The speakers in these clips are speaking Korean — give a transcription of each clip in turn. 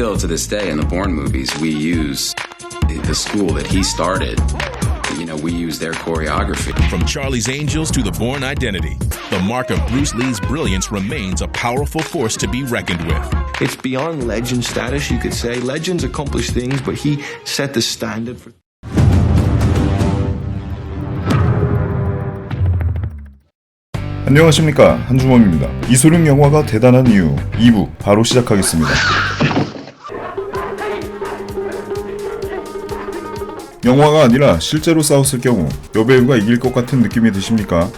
still to this day in the Bourne movies, we use the school that he started. You know, we use their choreography. From Charlie's Angels to the Born Identity, the mark of Bruce Lee's brilliance remains a powerful force to be reckoned with. It's beyond legend status, you could say. Legends accomplish things, but he set the standard for. 안녕하십니까 한주범입니다. 이소룡 영화가 대단한 이유 2부 바로 시작하겠습니다. 영화가 아니라 실제로 싸웠을 경우 여배우가 이길 것 같은 느낌이 드십니까?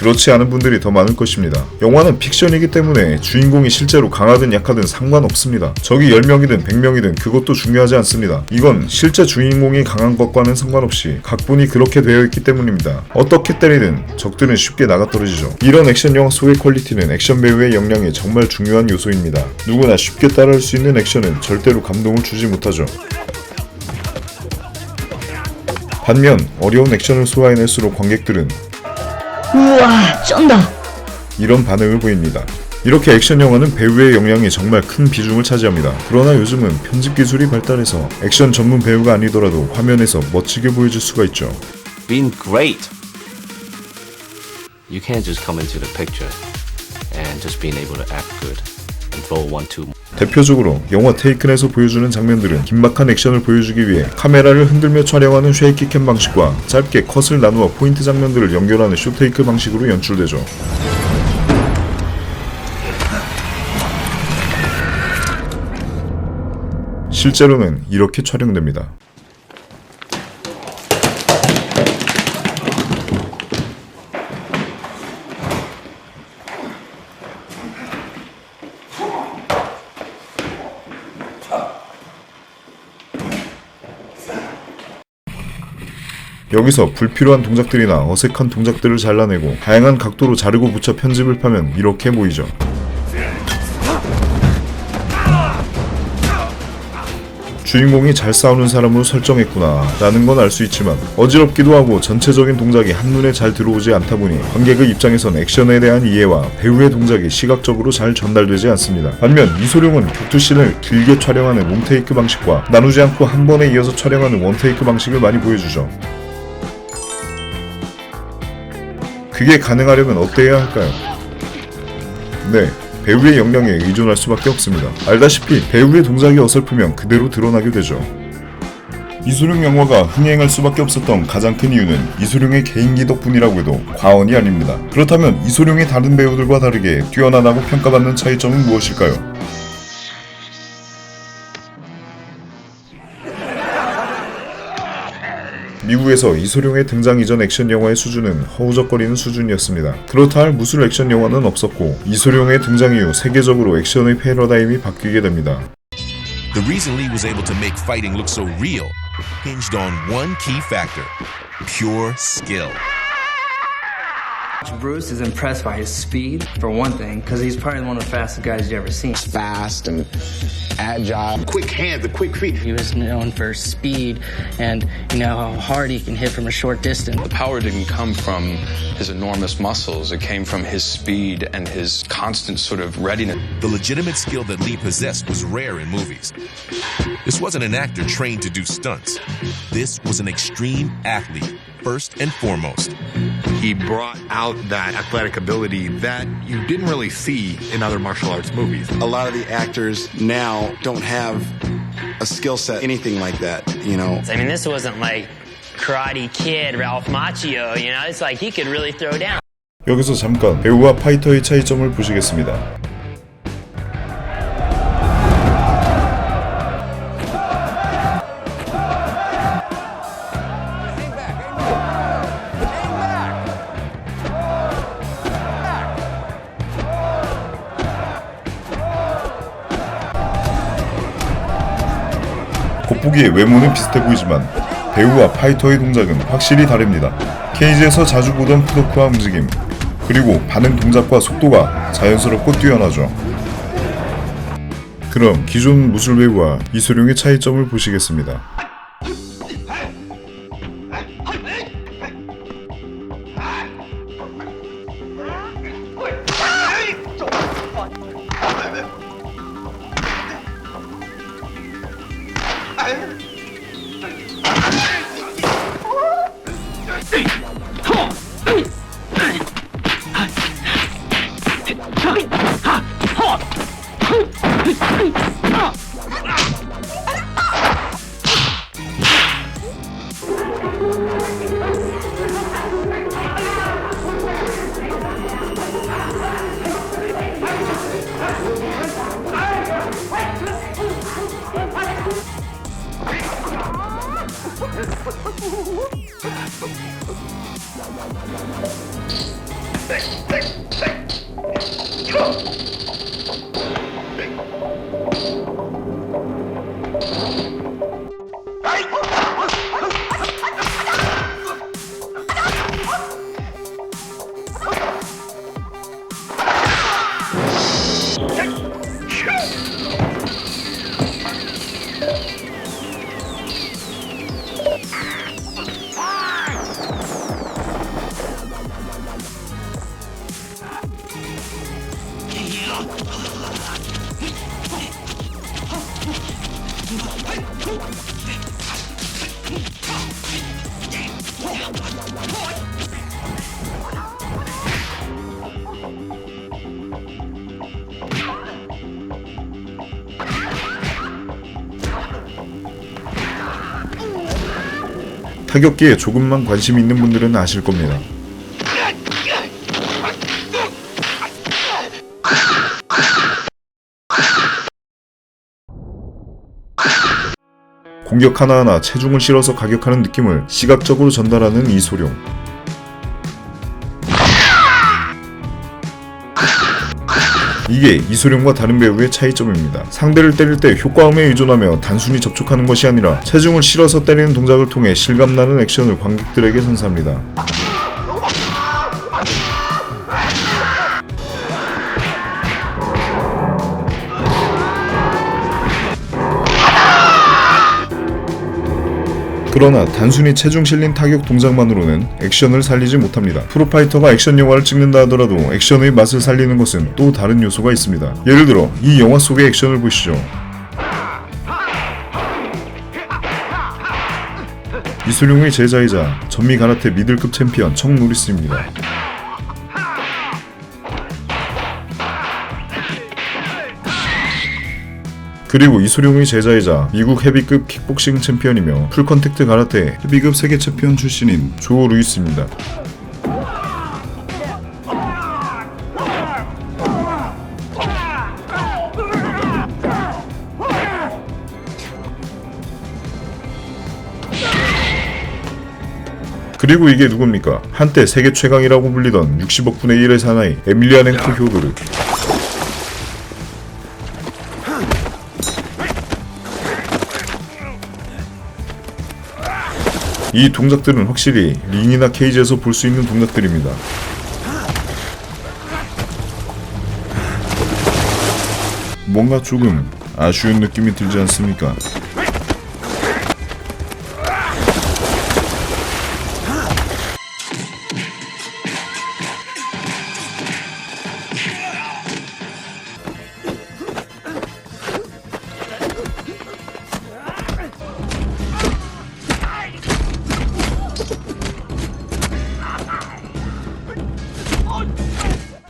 그렇지 않은 분들이 더 많을 것입니다. 영화는 픽션이기 때문에 주인공이 실제로 강하든 약하든 상관없습니다. 적이 10명이든 100명이든 그것도 중요하지 않습니다. 이건 실제 주인공이 강한 것과는 상관없이 각본이 그렇게 되어 있기 때문입니다. 어떻게 때리든 적들은 쉽게 나가떨어지죠. 이런 액션 영화 속의 퀄리티는 액션 배우의 역량이 정말 중요한 요소입니다. 누구나 쉽게 따라할 수 있는 액션은 절대로 감동을 주지 못하죠. 반면 어려운 액션을 소화해낼수록 관객들은 우와 쩐다 이런 반응을 보입니다. 이렇게 액션 영화는 배우의 역량이 정말 큰 비중을 차지합니다. 그러나 요즘은 편집 기술이 발달해서 액션 전문 배우가 아니더라도 화면에서 멋지게 보여줄 수가 있죠. been great. You can't just come into the picture and just being able to act good and throw one two. 대표적으로 영화 테이큰에서 보여주는 장면들은 긴박한 액션을 보여주기 위해 카메라를 흔들며 촬영하는 쉐이키 캠 방식과 짧게 컷을 나누어 포인트 장면들을 연결하는 쇼테이크 방식으로 연출되죠. 실제로는 이렇게 촬영됩니다. 여기서 불필요한 동작들이나 어색한 동작들을 잘라내고 다양한 각도로 자르고 붙여 편집을 파면 이렇게 보이죠. 주인공이 잘 싸우는 사람으로 설정했구나 라는 건 알 수 있지만 어지럽기도 하고 전체적인 동작이 한눈에 잘 들어오지 않다 보니 관객의 입장에선 액션에 대한 이해와 배우의 동작이 시각적으로 잘 전달되지 않습니다. 반면 이소룡은 격투씬을 길게 촬영하는 롱테이크 방식과 나누지 않고 한 번에 이어서 촬영하는 원테이크 방식을 많이 보여주죠. 그게 가능하려면 어때야 할까요? 네, 배우의 역량에 의존할 수밖에 없습니다. 알다시피 배우의 동작이 어설프면 그대로 드러나게 되죠. 이소룡 영화가 흥행할 수밖에 없었던 가장 큰 이유는 이소룡의 개인기 덕분이라고 해도 과언이 아닙니다. 그렇다면 이소룡이 다른 배우들과 다르게 뛰어나다고 평가받는 차이점은 무엇일까요? 미국에서 이소룡의 등장 이전 액션 영화의 수준은 허우적거리는 수준이었습니다. 그렇다 할 무술 액션 영화는 없었고 이소룡의 등장 이후 세계적으로 액션의 패러다임이 바뀌게 됩니다. The reason Lee was able to make fighting look so real hinged on one key factor pure skill. Bruce is impressed by his speed, for one thing, because he's probably one of the fastest guys you've ever seen. fast and agile. Quick hands, and quick feet. He was known for speed and you know how hard he can hit from a short distance. The power didn't come from his enormous muscles. It came from his speed and his constant sort of readiness. The legitimate skill that Lee possessed was rare in movies. This wasn't an actor trained to do stunts. This was an extreme athlete, first and foremost He brought out that athletic ability that you didn't really see in other martial arts movies. A lot of the actors now don't have a skill set, anything like that, you know. I mean, this wasn't like Karate Kid, Ralph Macchio, you know? It's like he could really throw down. 여기서 잠깐 배우와 파이터의 차이점을 보시겠습니다. 겉보기에 외모는 비슷해 보이지만 배우와 파이터의 동작은 확실히 다릅니다. 케이지에서 자주 보던 푸도크한 움직임, 그리고 반응 동작과 속도가 자연스럽고 뛰어나죠. 그럼 기존 무술 배우와 이소룡의 차이점을 보시겠습니다. 타격기에 조금만 관심 있는 분들은 아실 겁니다. 공격 하나하나 체중을 실어서 가격하는 느낌을 시각적으로 전달하는 이 소룡. 이게 이소룡과 다른 배우의 차이점입니다. 상대를 때릴 때 효과음에 의존하며 단순히 접촉하는 것이 아니라 체중을 실어서 때리는 동작을 통해 실감나는 액션을 관객들에게 선사합니다. 그러나 단순히 체중 실린 타격 동작만으로는 액션을 살리지 못합니다. 프로파이터가 액션 영화를 찍는다 하더라도 액션의 맛을 살리는 것은 또 다른 요소가 있습니다. 예를 들어 이 영화 속의 액션을 보시죠. 이소룡의 제자이자 전미 가라테 미들급 챔피언 청 노리스입니다. 그리고 이소룡의 제자이자 미국 헤비급 킥복싱 챔피언이며 풀컨택트 가라테 헤비급 세계 챔피언 출신인 조 루이스입니다. 그리고 이게 누굽니까? 한때 세계 최강이라고 불리던 60억 분의 1의 사나이 에밀리아넨코 효도르 이 동작들은 확실히 링이나 케이지에서 볼 수 있는 동작들입니다. 뭔가 조금 아쉬운 느낌이 들지 않습니까?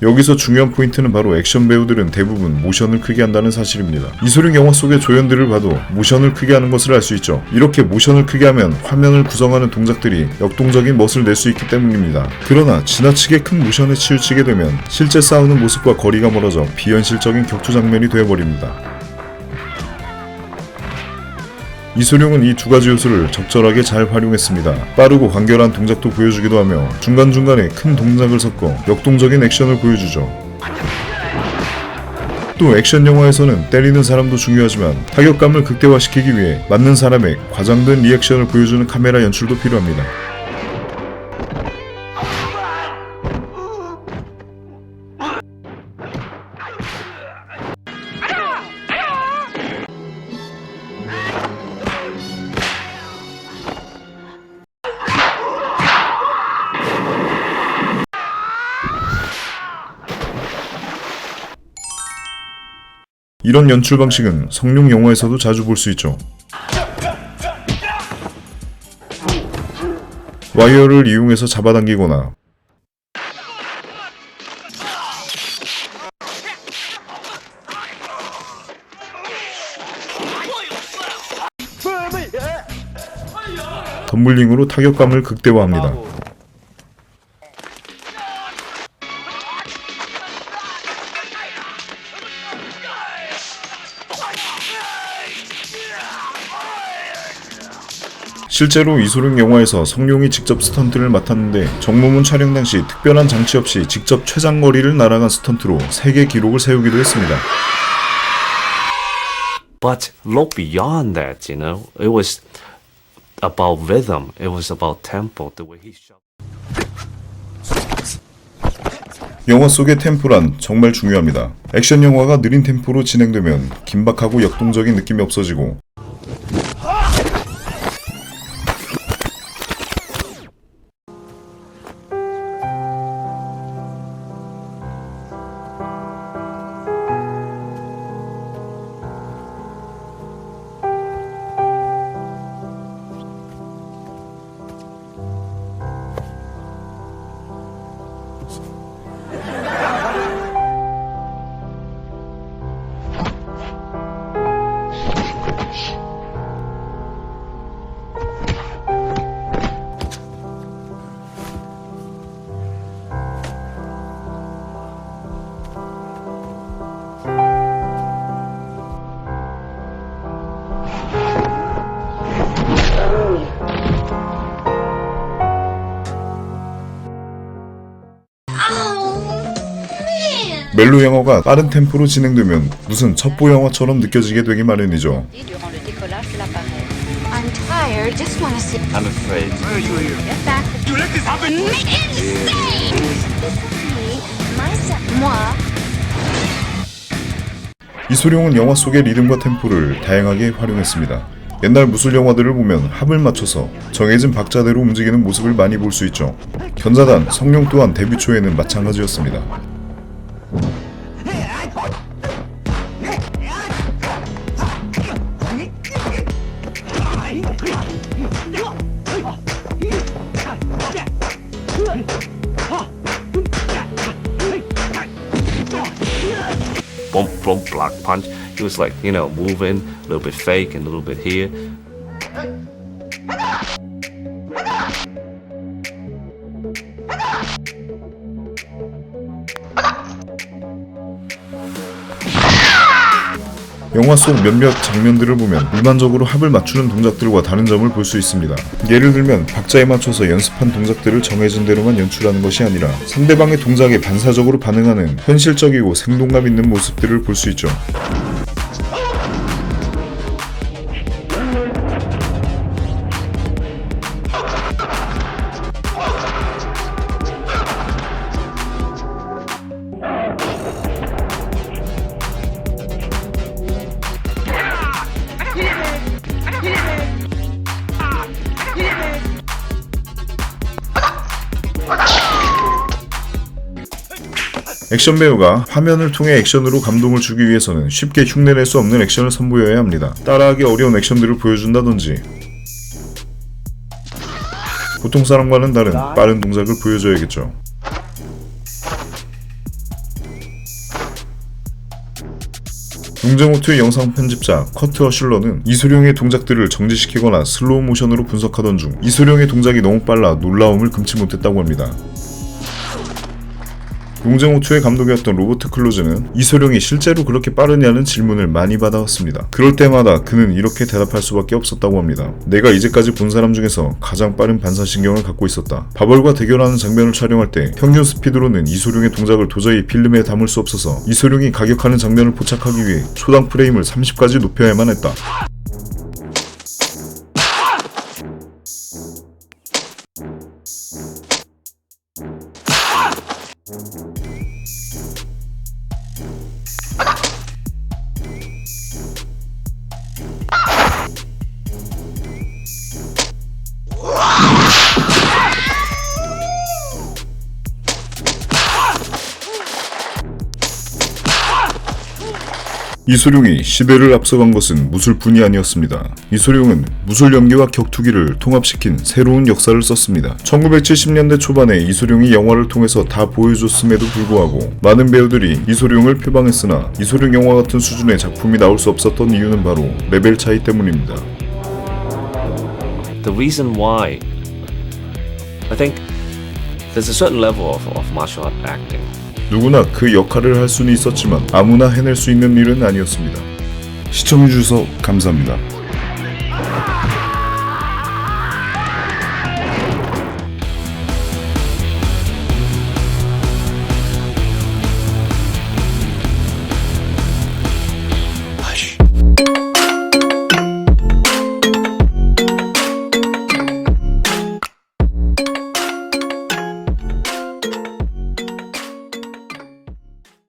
여기서 중요한 포인트는 바로 액션 배우들은 대부분 모션을 크게 한다는 사실입니다. 이소룡 영화 속의 조연들을 봐도 모션을 크게 하는 것을 알 수 있죠. 이렇게 모션을 크게 하면 화면을 구성하는 동작들이 역동적인 멋을 낼 수 있기 때문입니다. 그러나 지나치게 큰 모션에 치우치게 되면 실제 싸우는 모습과 거리가 멀어져 비현실적인 격투 장면이 되어버립니다. 이소룡은 이 두 가지 요소를 적절하게 잘 활용했습니다. 빠르고 간결한 동작도 보여주기도 하며 중간중간에 큰 동작을 섞어 역동적인 액션을 보여주죠. 또 액션 영화에서는 때리는 사람도 중요하지만 타격감을 극대화시키기 위해 맞는 사람의 과장된 리액션을 보여주는 카메라 연출도 필요합니다. 이런 연출 방식은 성룡 영화에서도 자주 볼 수 있죠. 와이어를 이용해서 잡아당기거나 덤블링으로 타격감을 극대화합니다. 실제로 이소룡 영화에서 성룡이 직접 스턴트를 맡았는데 정모문 촬영 당시 특별한 장치 없이 직접 최장거리를 날아간 스턴트로 세계 기록을 세우기도 했습니다. But look beyond that, you know, it was about rhythm. It was about tempo. The way he shot. 영화 속의 템포란 정말 중요합니다. 액션 영화가 느린 템포로 진행되면 긴박하고 역동적인 느낌이 없어지고 멜로 영화가 빠른 템포로 진행되면 무슨 첩보 영화처럼 느껴지게 되기 마련이죠. I'm tired. Just want to sit. I'm afraid. Get back. You let this happen? Insane! Myself. Moi. 이소룡은 영화 속의 리듬과 템포를 다양하게 활용했습니다. 옛날 무술 영화들을 보면 합을 맞춰서 정해진 박자대로 움직이는 모습을 많이 볼 수 있죠. 견자단, 성룡 또한 데뷔 초에는 마찬가지였습니다. Punch. He was like, you know, moving a little bit fake and a little bit here. 영화 속 몇몇 장면들을 보면 일반적으로 합을 맞추는 동작들과 다른 점을 볼 수 있습니다. 예를 들면 박자에 맞춰서 연습한 동작들을 정해진 대로만 연출하는 것이 아니라 상대방의 동작에 반사적으로 반응하는 현실적이고 생동감 있는 모습들을 볼 수 있죠. 액션 배우가 화면을 통해 액션으로 감동을 주기 위해서는 쉽게 흉내낼 수 없는 액션을 선보여야 합니다. 따라하기 어려운 액션들을 보여준다든지 보통 사람과는 다른 빠른 동작을 보여줘야겠죠. 용재모트의 영상 편집자 커트 어슐러는 이소룡의 동작들을 정지시키거나 슬로우 모션으로 분석하던 중 이소룡의 동작이 너무 빨라 놀라움을 금치 못했다고 합니다. 용재모투의 감독이었던 로버트 클로즈는 이소룡이 실제로 그렇게 빠르냐는 질문을 많이 받아왔습니다. 그럴 때마다 그는 이렇게 대답할 수밖에 없었다고 합니다. 내가 이제까지 본 사람 중에서 가장 빠른 반사신경을 갖고 있었다. 바벌과 대결하는 장면을 촬영할 때 평균 스피드로는 이소룡의 동작을 도저히 필름에 담을 수 없어서 이소룡이 가격하는 장면을 포착하기 위해 초당 프레임을 30까지 높여야만 했다. 이소룡이 시대를 앞서간 것은 무술뿐이 아니었습니다. 이소룡은 무술 연기와 격투기를 통합시킨 새로운 역사를 썼습니다. 1970년대 초반에 이소룡이 영화를 통해서 다 보여줬음에도 불구하고 많은 배우들이 이소룡을 표방했으나 이소룡 영화 같은 수준의 작품이 나올 수 없었던 이유는 바로 레벨 차이 때문입니다. The reason why, I think there's a certain level of, of martial art acting. 누구나 그 역할을 할 수는 있었지만 아무나 해낼 수 있는 일은 아니었습니다. 시청해주셔서 감사합니다.